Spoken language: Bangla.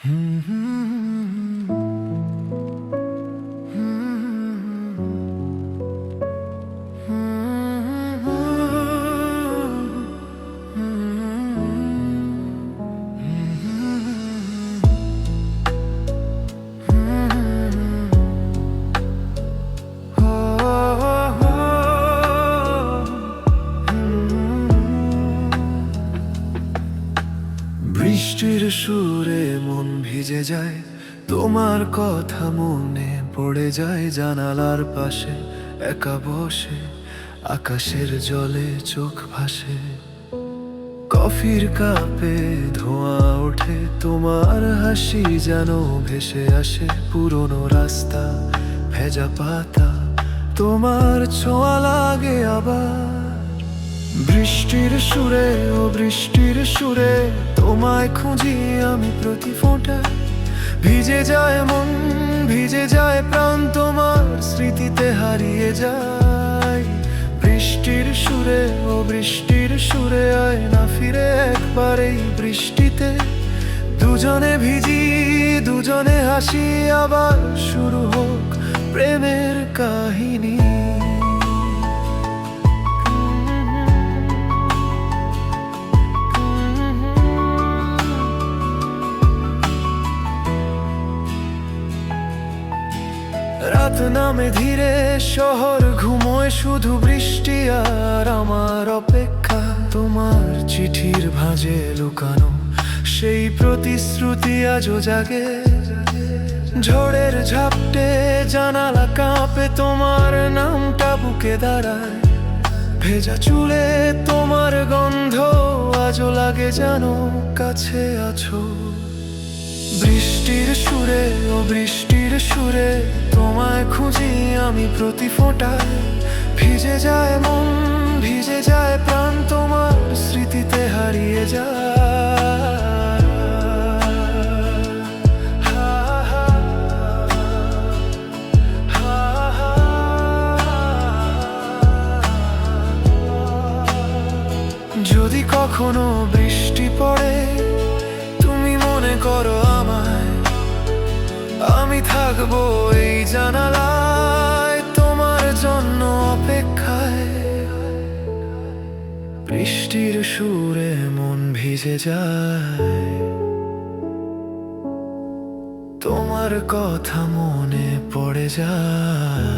বৃষ্টির সুরে মন ভিজে যায়, তোমার কথা মনে পড়ে যায় জানালার পাশে, একা বসে, আকাশের জলে চোখ ভাসে। কফির কাপে ধোঁয়া ওঠে, তোমার হাসি যেন ভেসে আসে, পুরনো রাস্তা, ভেজা পাতা, তোমার ছোঁয়া লাগে আবার। বৃষ্টির সুরে, ও বৃষ্টির সুরে, তোমায় খুঁজি আমি প্রতি ফোঁটায় ভিজে যায় মন, ভিজে যায় প্রাণ, তোমার স্মৃতিতে হারিয়ে যায়। বৃষ্টির সুরে, ও বৃষ্টির সুরে আয় না ফিরে একবার এই বৃষ্টিতে। দুজনে ভিজি, দুজনে হাসি, আবার শুরু হোক প্রেমের কাহিনী। রাত নামে ধীরে শহর ঘুমোয় শুধু বৃষ্টি আর আমার অপেক্ষা। তোমার চিঠির ভাঁজে লুকানো, সেই প্রতিশ্রুতি আজও জাগে। ঝড়ের ঝাপটে জানালা কাঁপে, তোমার নামটা বুকে দাঁড়ায়। ভেজা চুলে তোমার গন্ধ আজও লাগে জানো, কাছে আছো। বৃষ্টির সুরে, ও বৃষ্টির সুরে, তোমায় খুঁজি আমি প্রতি ফোঁটায় ভিজে যায় মন, ভিজে যায় প্রাণ, তোমার স্মৃতিতে হারিয়ে যায়। যদি কখনো বৃষ্টি পড়ে, তুমি মনে করো আমায় আমি থাকব এই জানালায় তোমার জন্য অপেক্ষায়। বৃষ্টির সুরে মন ভিজে যায়। তোমার কথা মনে পড়ে যায়।